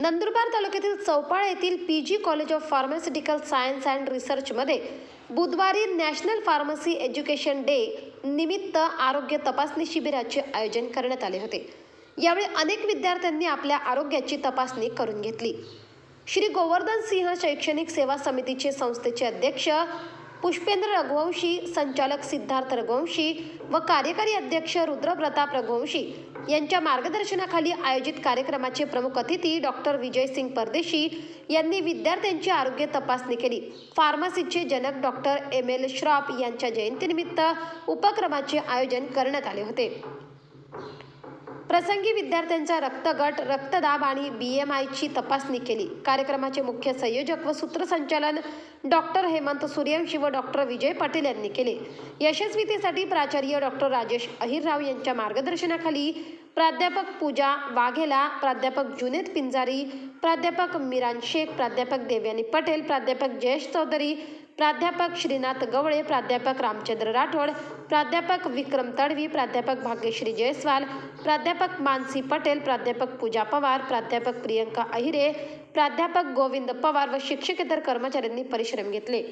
नंदुरबार तालुक्यातील चौपाळ येथील P G college of pharmaceutical science and रिसर्चमध्ये बुधवारी नॅशनल फार्मसी एज्युकेशन डे निमित्त आरोग्य तपासणी शिबिराचे आयोजन करण्यात आले होते. यावेळी अनेक विद्यार्थ्यांनी आपल्या आरोग्याची तपासणी करून घेतली. श्री गोवर्धन सिंह शैक्षणिक सेवा समितीचे संस्थेचे अध्यक्ष पुष्पेंद्र रघुवंशी संचालक सिद्धार्थ रघुवंशी व कार्यकारी अध्यक्ष रुद्रप्रताप रघुवंशी यांच्या मार्गदर्शनाखाली आयोजित कार्यक्रमाचे प्रमुख अतिथी डॉक्टर विजयसिंग परदेशी यांनी विद्यार्थ्यांची आरोग्य तपासणी केली. फार्मसीचे जनक डॉक्टर एम एल श्रॉफ यांच्या जयंतीनिमित्त उपक्रमाचे आयोजन करण्यात आले होते. प्रसंगी विद्यार्थ्यांचा रक्तगट रक्तदाब आणि बी एम आयची तपासणी केली. कार्यक्रमाचे मुख्य संयोजक व सूत्रसंचालन डॉक्टर हेमंत सूर्यवंशी व डॉक्टर विजय पाटील यांनी केले. यशस्वीतेसाठी प्राचार्य डॉक्टर राजेश अहिरराव यांच्या मार्गदर्शनाखाली प्राध्यापक पूजा वाघेला प्राध्यापक जुनेद पिंजारी प्राध्यापक मिरान शेख प्राध्यापक देवयानी पटेल प्राध्यापक जयेश चौधरी प्राध्यापक श्रीनाथ गवळे प्राध्यापक रामचंद्र राठोड प्राध्यापक विक्रम तडवी प्राध्यापक भाग्यश्री जयस्वाल प्राध्यापक मानसी पटेल प्राध्यापक पूजा पवार प्राध्यापक प्रियंका अहिरे प्राध्यापक गोविंद पवार व शिक्षकेतर कर्मचाऱ्यांनी परिश्रम घेतले.